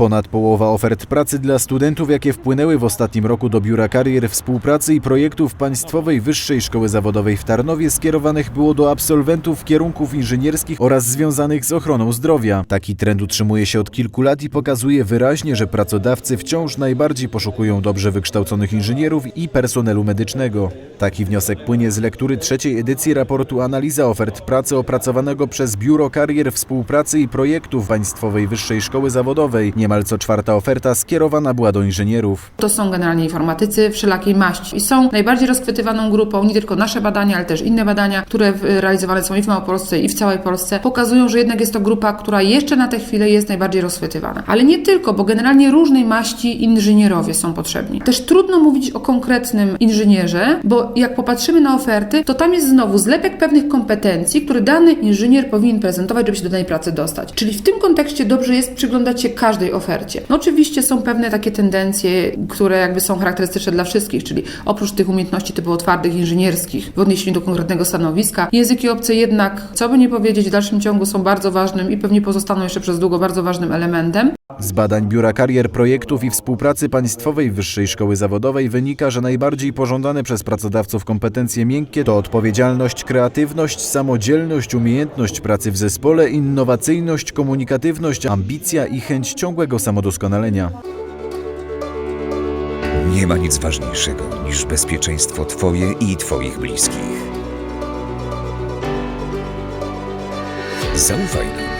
Ponad połowa ofert pracy dla studentów, jakie wpłynęły w ostatnim roku do Biura Karier Współpracy i Projektów Państwowej Wyższej Szkoły Zawodowej w Tarnowie skierowanych było do absolwentów kierunków inżynierskich oraz związanych z ochroną zdrowia. Taki trend utrzymuje się od kilku lat i pokazuje wyraźnie, że pracodawcy wciąż najbardziej poszukują dobrze wykształconych inżynierów i personelu medycznego. Taki wniosek płynie z lektury trzeciej edycji raportu Analiza ofert pracy opracowanego przez Biuro Karier Współpracy i Projektów Państwowej Wyższej Szkoły Zawodowej. Niemal co czwarta oferta skierowana była do inżynierów. To są generalnie informatycy wszelakiej maści i są najbardziej rozchwytywaną grupą, nie tylko nasze badania, ale też inne badania, które realizowane są i w Małopolsce i w całej Polsce, pokazują, że jednak jest to grupa, która jeszcze na tę chwilę jest najbardziej rozchwytywana. Ale nie tylko, bo generalnie różnej maści inżynierowie są potrzebni. Też trudno mówić o konkretnym inżynierze, bo jak popatrzymy na oferty, to tam jest znowu zlepek pewnych kompetencji, które dany inżynier powinien prezentować, żeby się do danej pracy dostać. Czyli w tym kontekście dobrze jest przyglądać się każdej ofercie. No oczywiście są pewne takie tendencje, które jakby są charakterystyczne dla wszystkich, czyli oprócz tych umiejętności typowo twardych, inżynierskich w odniesieniu do konkretnego stanowiska, języki obce jednak, co by nie powiedzieć, w dalszym ciągu są bardzo ważnym i pewnie pozostaną jeszcze przez długo bardzo ważnym elementem. Z badań Biura Karier Projektów i Współpracy Państwowej Wyższej Szkoły Zawodowej wynika, że najbardziej pożądane przez pracodawców kompetencje miękkie to odpowiedzialność, kreatywność, samodzielność, umiejętność pracy w zespole, innowacyjność, komunikatywność, ambicja i chęć ciągłego samodoskonalenia. Nie ma nic ważniejszego niż bezpieczeństwo Twoje i Twoich bliskich. Zaufaj nam